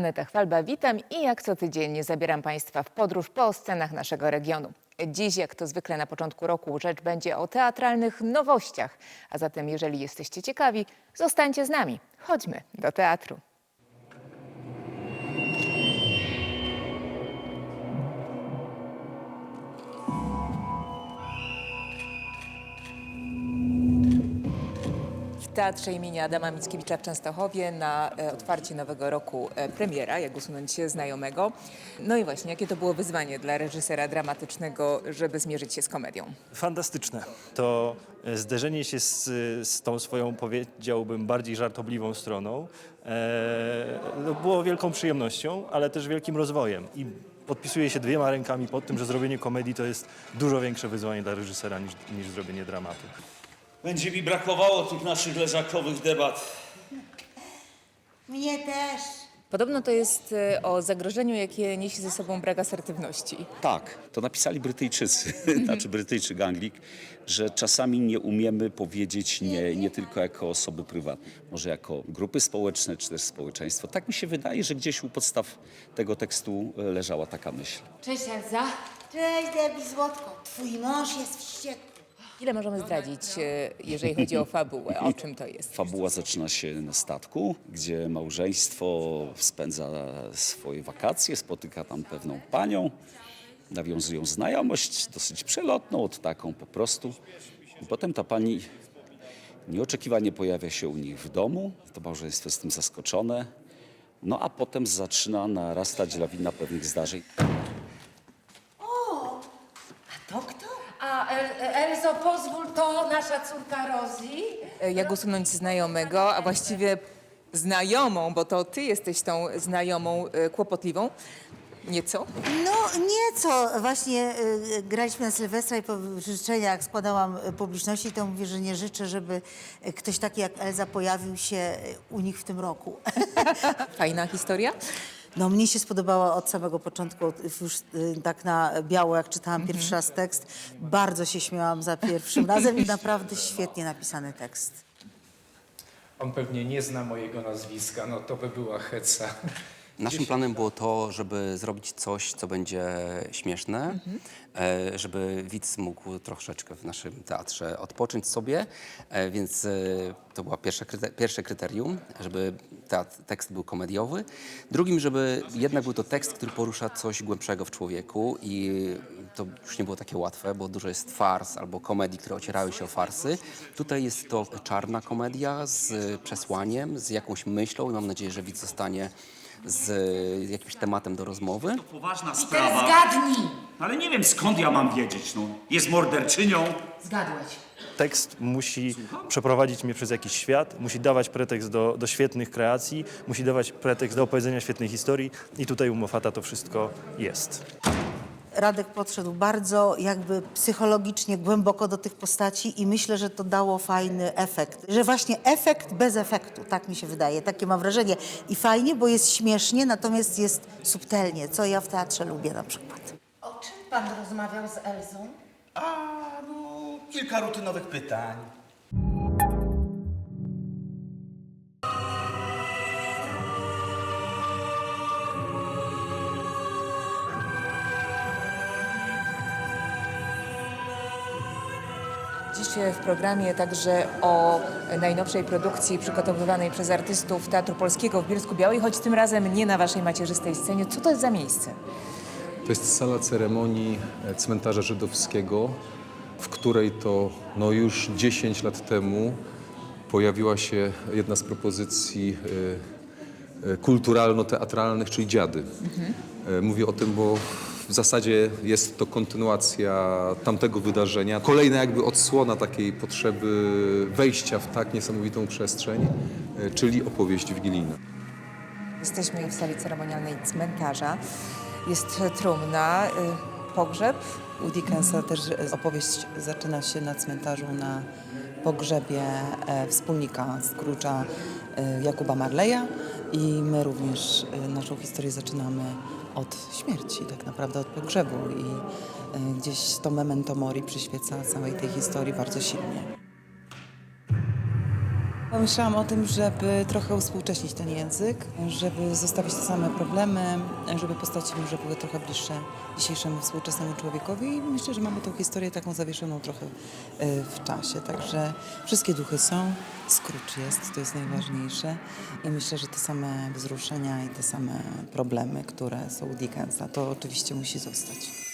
Aneta Chwalba, witam i jak co tydzień zabieram Państwa w podróż po scenach naszego regionu. Dziś, jak to zwykle na początku roku, rzecz będzie o teatralnych nowościach. A zatem, jeżeli jesteście ciekawi, zostańcie z nami. Chodźmy do teatru. Teatrze imienia Adama Mickiewicza w Częstochowie na e, otwarcie nowego roku e, premiera, jak usunąć się znajomego. No i właśnie, jakie to było wyzwanie dla reżysera dramatycznego, żeby zmierzyć się z komedią? Fantastyczne. To e, zderzenie się z, z tą swoją, powiedziałbym, bardziej żartobliwą stroną e, no, było wielką przyjemnością, ale też wielkim rozwojem. I podpisuję się dwiema rękami pod tym, że zrobienie komedii to jest dużo większe wyzwanie dla reżysera niż, niż zrobienie dramatu. Będzie mi brakowało tych naszych leżakowych debat. Mnie też. Podobno to jest e, o zagrożeniu, jakie niesie ze sobą brak asertywności. Tak, to napisali Brytyjczycy, znaczy Brytyjczyk, Anglik, że czasami nie umiemy powiedzieć nie, nie tylko jako osoby prywatne, może jako grupy społeczne czy też społeczeństwo. Tak mi się wydaje, że gdzieś u podstaw tego tekstu e, leżała taka myśl. Cześć Elza. Cześć Debbie Złotko. Twój mąż jest wściekły. Ile możemy zdradzić, e, jeżeli chodzi o fabułę? O czym to jest? Fabuła zaczyna się na statku, gdzie małżeństwo spędza swoje wakacje, spotyka tam pewną panią, nawiązują znajomość dosyć przelotną, od taką po prostu. I potem ta pani nieoczekiwanie pojawia się u nich w domu, to małżeństwo jest tym zaskoczone, no a potem zaczyna narastać lawina pewnych zdarzeń. A to kto? A El, Elzo, pozwól, to nasza córka Rozi. E, Jak usunąć znajomego, a właściwie znajomą, bo to ty jesteś tą znajomą e, kłopotliwą. Nieco? No nieco. Właśnie y, graliśmy na Sylwestra i po życzeniach składałam y, publiczności, to mówię, że nie życzę, żeby y, ktoś taki jak Elza pojawił się y, u nich w tym roku. Fajna historia. No mnie się spodobała od samego początku, od- już y, tak na biało, jak czytałam pierwszy raz tekst. Bardzo się śmiałam za pierwszym razem i naprawdę świetnie napisany tekst. On pewnie nie zna mojego nazwiska, no to by była heca. Naszym planem było to, żeby zrobić coś, co będzie śmieszne, e, żeby widz mógł troszeczkę w naszym teatrze odpocząć sobie, e, więc e, to było pierwsze, kryte- pierwsze kryterium, żeby teatr, tekst był komediowy. Drugim, żeby jednak był to tekst, który porusza coś głębszego w człowieku i to już nie było takie łatwe, bo dużo jest fars albo komedii, które ocierały się o farsy. Tutaj jest to czarna komedia z przesłaniem, z jakąś myślą i mam nadzieję, że widz zostanie z jakimś tematem do rozmowy. Poważna Teraz sprawa. zgadnij. Ale nie wiem skąd ja mam wiedzieć, no. Jest morderczynią. Zgadłeś. Tekst musi przeprowadzić mnie przez jakiś świat, musi dawać pretekst do, do świetnych kreacji, musi dawać pretekst do opowiedzenia świetnej historii i tutaj u Moffata to wszystko jest. Radek podszedł bardzo jakby psychologicznie głęboko do tych postaci i myślę, że to dało fajny efekt. Że właśnie efekt bez efektu, tak mi się wydaje, takie mam wrażenie. I fajnie, bo jest śmiesznie, natomiast jest subtelnie, co ja w teatrze lubię na przykład. O czym pan rozmawiał z Elzą? A, no, kilka rutynowych pytań. Dziś w programie także o najnowszej produkcji przygotowywanej przez artystów Teatru Polskiego w Bielsku Białej, choć tym razem nie na waszej macierzystej scenie. Co to jest za miejsce? To jest sala ceremonii e, cmentarza żydowskiego, w której to no już 10 lat temu pojawiła się jedna z propozycji e, e, kulturalno-teatralnych, czyli Dziady. E, Mówię o tym, bo w zasadzie jest to kontynuacja tamtego wydarzenia. Kolejna jakby odsłona takiej potrzeby wejścia w tak niesamowitą przestrzeń, e, czyli opowieść wigilijna. Jesteśmy w sali ceremonialnej cmentarza. Jest trumna, y, pogrzeb. U Dickensa też opowieść zaczyna się na cmentarzu na pogrzebie e, wspólnika Scrooge'a e, Jakuba Marleya i my również e, naszą historię zaczynamy od śmierci, tak naprawdę od pogrzebu i e, gdzieś to memento mori przyświeca całej tej historii bardzo silnie. Pomyślałam o tym, żeby trochę uspółcześnić ten język, żeby zostawić te same problemy, żeby postaci może były trochę bliższe dzisiejszemu współczesnemu człowiekowi myślę, że mamy tą historię taką zawieszoną trochę y, w czasie. Także wszystkie duchy są, Scrooge jest, to jest najważniejsze i myślę, że te same wzruszenia i te same problemy, które są u Dickensa, to oczywiście musi zostać.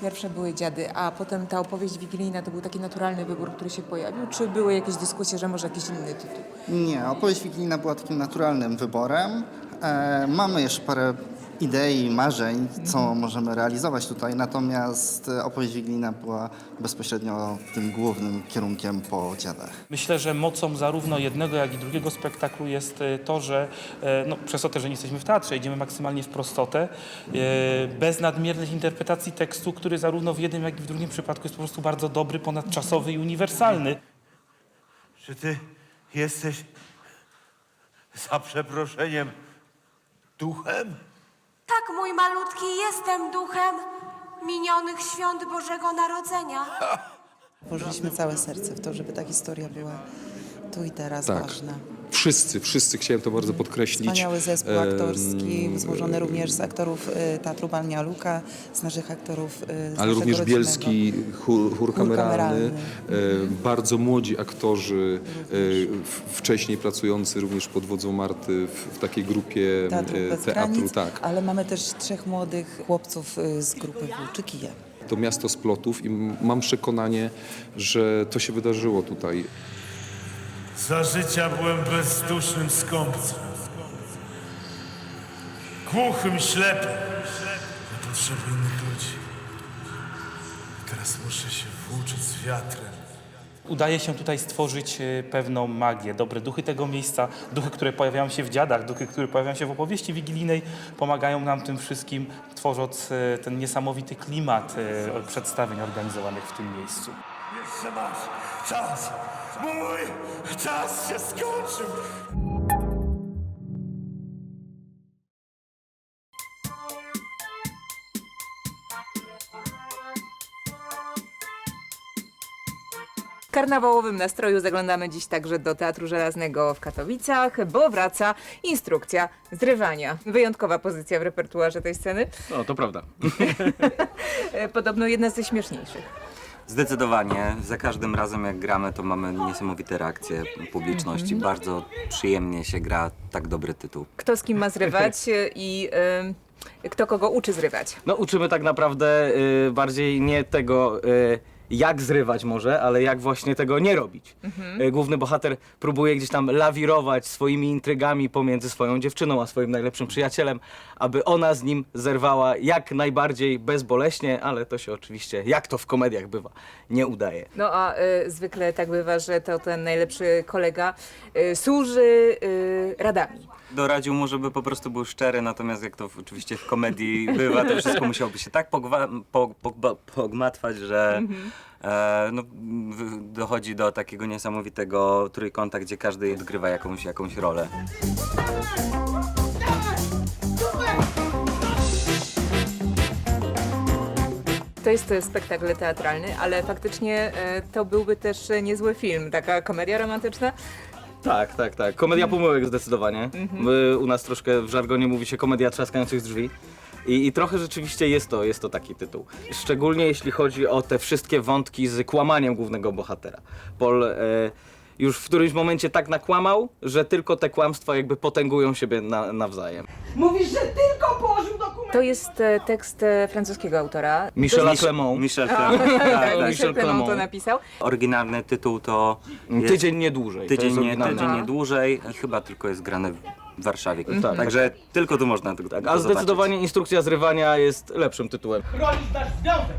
Pierwsze były dziady, a potem ta opowieść wigilijna to był taki naturalny wybór, który się pojawił, czy były jakieś dyskusje, że może jakiś inny tytuł? Nie, opowieść wigilijna była takim naturalnym wyborem. E, mamy jeszcze parę idei, marzeń, co możemy realizować tutaj, natomiast e, opowieść wigilijna była bezpośrednio tym głównym kierunkiem po dziadach. Myślę, że mocą zarówno jednego, jak i drugiego spektaklu jest e, to, że e, no, przez to też, że nie jesteśmy w teatrze, idziemy maksymalnie w prostotę, bez nadmiernych interpretacji tekstu, który zarówno w jednym, jak i w drugim przypadku jest po prostu bardzo dobry, ponadczasowy i uniwersalny. Czy ty jesteś za przeproszeniem duchem? Tak, mój malutki, jestem duchem minionych świąt Bożego Narodzenia. Włożyliśmy całe serce w to, żeby ta historia była tu i teraz Tak. ważna. Wszyscy, wszyscy chciałem to bardzo podkreślić. Wspaniały zespół aktorski, złożony również z aktorów y, Teatru Bania Luka, z naszych aktorów y, z Ale również rodzinnego. bielski chór, chór kameralny, e, bardzo młodzi aktorzy, e, w- wcześniej pracujący również pod wodzą Marty w, w takiej grupie Teatru e, Bez teatru, Granic, tak. ale mamy też trzech młodych chłopców y, z grupy Włóczykije. To miasto splotów i mam przekonanie, że to się wydarzyło tutaj. Za życia byłem bezdusznym skąpcem. Głuchym, ślepym. Na potrzeby innych ludzi. Teraz muszę się włóczyć z wiatrem. Udaje się tutaj stworzyć e, pewną magię. Dobre duchy tego miejsca, duchy, które pojawiają się w dziadach, duchy, które pojawiają się w opowieści wigilijnej, pomagają nam tym wszystkim, tworząc e, ten niesamowity klimat e, przedstawień organizowanych w tym miejscu. Jeszcze masz czas. Mój czas się skończył. W karnawałowym nastroju zaglądamy dziś także do Teatru Żelaznego w Katowicach, bo wraca instrukcja zrywania. Wyjątkowa pozycja w repertuarze tej sceny. No, to prawda. Podobno jedna ze śmieszniejszych. Zdecydowanie. Za każdym razem jak gramy, to mamy niesamowite reakcje publiczności. Bardzo przyjemnie się gra tak dobry tytuł. Kto z kim ma zrywać e, i e, kto kogo uczy zrywać. No, uczymy tak naprawdę y, bardziej nie tego, y, jak zrywać może, ale jak właśnie tego nie robić. Y, Główny bohater próbuje gdzieś tam lawirować swoimi intrygami pomiędzy swoją dziewczyną a swoim najlepszym przyjacielem, aby ona z nim zerwała jak najbardziej bezboleśnie, ale to się oczywiście, jak to w komediach bywa, nie udaje. No a e, zwykle tak bywa, że to ten najlepszy kolega e, służy e, radami. Doradził mu, żeby po prostu był szczery, natomiast jak to w- oczywiście w komedii bywa, to wszystko musiałoby się tak pogwa- po, po, pogmatwać, że e, no, w- dochodzi do takiego niesamowitego trójkąta, gdzie każdy odgrywa jakąś, jakąś rolę. To jest e, spektakl teatralny, ale faktycznie e, to byłby też e, niezły film, taka komedia romantyczna. Tak, tak, tak. Komedia pomyłek zdecydowanie. My, u nas troszkę w żargonie mówi się komedia trzaskających drzwi. I, I trochę rzeczywiście jest to, jest to taki tytuł. Szczególnie jeśli chodzi o te wszystkie wątki z kłamaniem głównego bohatera. Paul e, już w którymś momencie tak nakłamał, że tylko te kłamstwa jakby potęgują siebie na, nawzajem. Mówisz, że tylko położył dokument. To jest e, tekst e, francuskiego autora. Michela Mich- Clement. Michel A, Clement. tak, Tak, tak, tak. Michel Clement to napisał. Oryginalny tytuł to jest Tydzień nie dłużej. to tydzień, jest nie, tydzień nie dłużej i chyba tylko jest grane w Warszawie. Tak. Także tylko tu można tego tak A zdecydowanie instrukcja zrywania jest lepszym tytułem. Chronić nasz związek!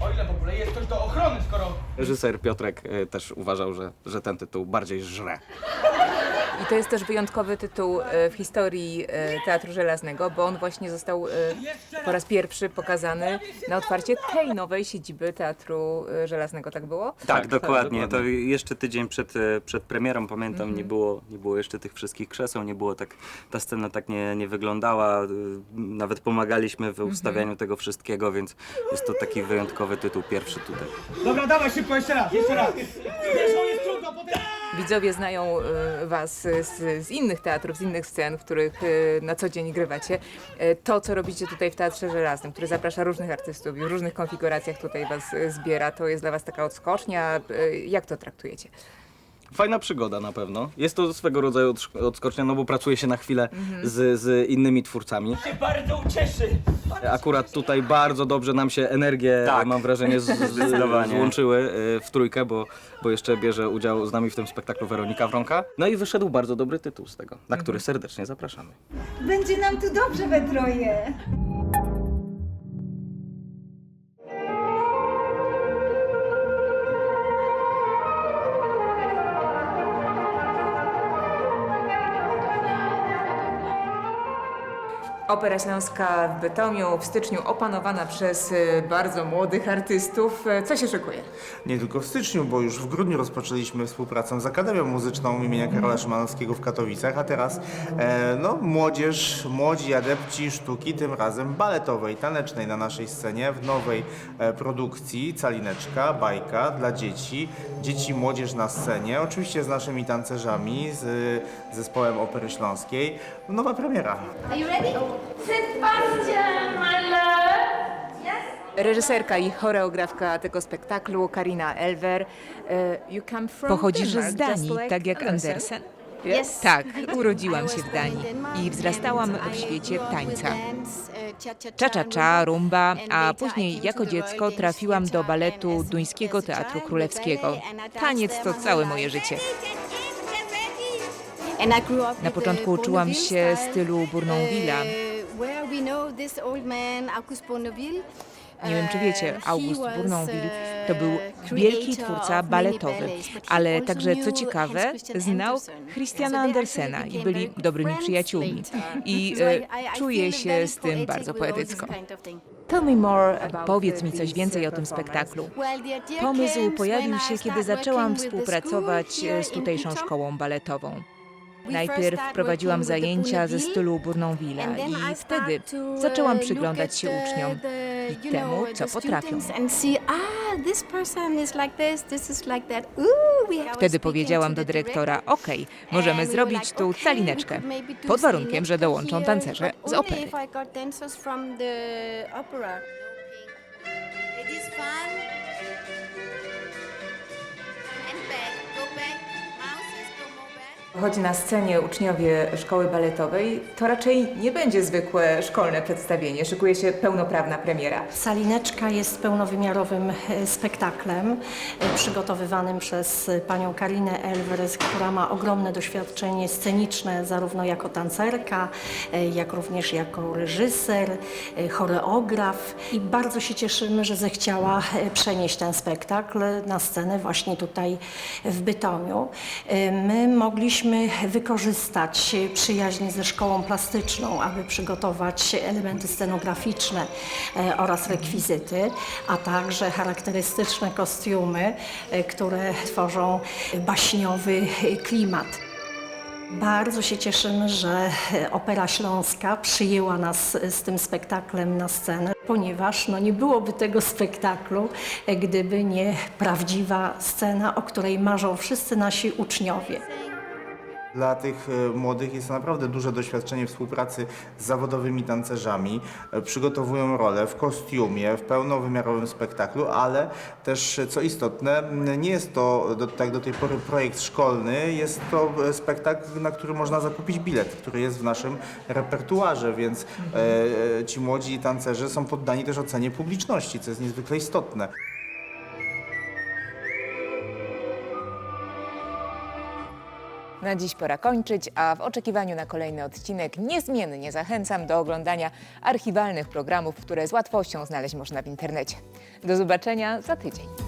O ile w ogóle jest ktoś do ochrony, skoro... Reżyser Piotrek e, też uważał, że, że ten tytuł bardziej żre. I to jest też wyjątkowy tytuł e, w historii e, Teatru Żelaznego, bo on właśnie został e, po raz pierwszy pokazany na otwarcie tej nowej siedziby Teatru Żelaznego, tak było? Tak, tak, dokładnie. dokładnie. To jeszcze tydzień przed, przed premierą, pamiętam, nie, było, nie było jeszcze tych wszystkich krzeseł, nie było tak, ta scena tak nie, nie wyglądała. Nawet pomagaliśmy w ustawianiu tego wszystkiego, więc jest to taki wyjątkowy tytuł, pierwszy tutaj. Dobra, dawaj szybko, jeszcze raz, jeszcze raz. Wiesz, on jest trudno, potem... Widzowie znają y, Was z, z innych teatrów, z innych scen, w których y, na co dzień grywacie. Y, To, co robicie tutaj w Teatrze Żelaznym, który zaprasza różnych artystów i w różnych konfiguracjach tutaj Was y, zbiera, to jest dla Was taka odskocznia. Y, Jak to traktujecie? Fajna przygoda na pewno. Jest to swego rodzaju odsz- odskocznia, no bo pracuje się na chwilę z, z innymi twórcami. Się bardzo ucieszy. Akurat tutaj bardzo dobrze nam się energie, Tak. mam wrażenie, z, z, Zdecydowanie. złączyły y, w trójkę, bo, bo jeszcze bierze udział z nami w tym spektaklu Weronika Wronka. No i wyszedł bardzo dobry tytuł z tego, na który serdecznie zapraszamy. Będzie nam tu dobrze we troje. Opera Śląska w Bytomiu w styczniu opanowana przez y, bardzo młodych artystów. Y, Co się szykuje? Nie tylko w styczniu, bo już w grudniu rozpoczęliśmy współpracę z Akademią Muzyczną imienia Karola Szymanowskiego w Katowicach, a teraz e, no, młodzież, młodzi adepci sztuki, tym razem baletowej, tanecznej na naszej scenie w nowej e, produkcji Calineczka, bajka dla dzieci. Dzieci młodzież na scenie, oczywiście z naszymi tancerzami, z e, zespołem Opery Śląskiej. Nowa premiera. Are you ready? Sebastian, my love. Yes? Reżyserka i choreografka tego spektaklu, Karina Elwer. You come from Pochodzisz Denmark, z Danii, like tak jak Andersen? Andersen? Yes. Tak, urodziłam się w Danii i wzrastałam w świecie tańca. Cza-cza-cza, rumba, a później jako dziecko trafiłam do baletu Duńskiego Teatru Królewskiego. Taniec to całe moje życie. Na początku uczyłam się stylu Bournonville'a. Nie wiem, czy wiecie, August Bournonville to był wielki twórca baletowy, ale także, co ciekawe, znał Christiana Andersena i byli dobrymi przyjaciółmi. I e, czuję się z tym bardzo poetycko. Tell me more about Powiedz mi coś więcej o tym spektaklu. Pomysł pojawił się, kiedy zaczęłam współpracować e, z tutejszą szkołą baletową. Najpierw prowadziłam zajęcia ze stylu Bournonville'a i wtedy zaczęłam przyglądać się uczniom i temu, co potrafią. Wtedy powiedziałam do dyrektora, ok, możemy zrobić tu calineczkę, pod warunkiem, że dołączą tancerze z opery. Choć na scenie uczniowie szkoły baletowej, to raczej nie będzie zwykłe szkolne przedstawienie. Szykuje się pełnoprawna premiera. Salineczka jest pełnowymiarowym e, spektaklem e, przygotowywanym przez e, panią Karinę Elweres, która ma ogromne doświadczenie sceniczne zarówno jako tancerka, jak również jako reżyser, choreograf i bardzo się cieszymy, że zechciała przenieść ten spektakl na scenę właśnie tutaj w Bytomiu. My mogliśmy wykorzystać przyjaźń ze szkołą plastyczną, aby przygotować elementy scenograficzne e, oraz rekwizyty, a także charakterystyczne kostiumy, e, które tworzą baśniowy klimat. Bardzo się cieszymy, że Opera Śląska przyjęła nas z tym spektaklem na scenę, ponieważ no, nie byłoby tego spektaklu, e, gdyby nie prawdziwa scena, o której marzą wszyscy nasi uczniowie. Dla tych e, młodych jest to naprawdę duże doświadczenie współpracy z zawodowymi tancerzami. E, Przygotowują rolę w kostiumie, w pełnowymiarowym spektaklu, ale też, e, co istotne, nie jest to do, tak do tej pory projekt szkolny, jest to spektakl, na który można zakupić bilet, który jest w naszym repertuarze, więc e, ci młodzi tancerze są poddani też ocenie publiczności, co jest niezwykle istotne. Na dziś pora kończyć, a w oczekiwaniu na kolejny odcinek niezmiennie zachęcam do oglądania archiwalnych programów, które z łatwością znaleźć można w internecie. Do zobaczenia za tydzień.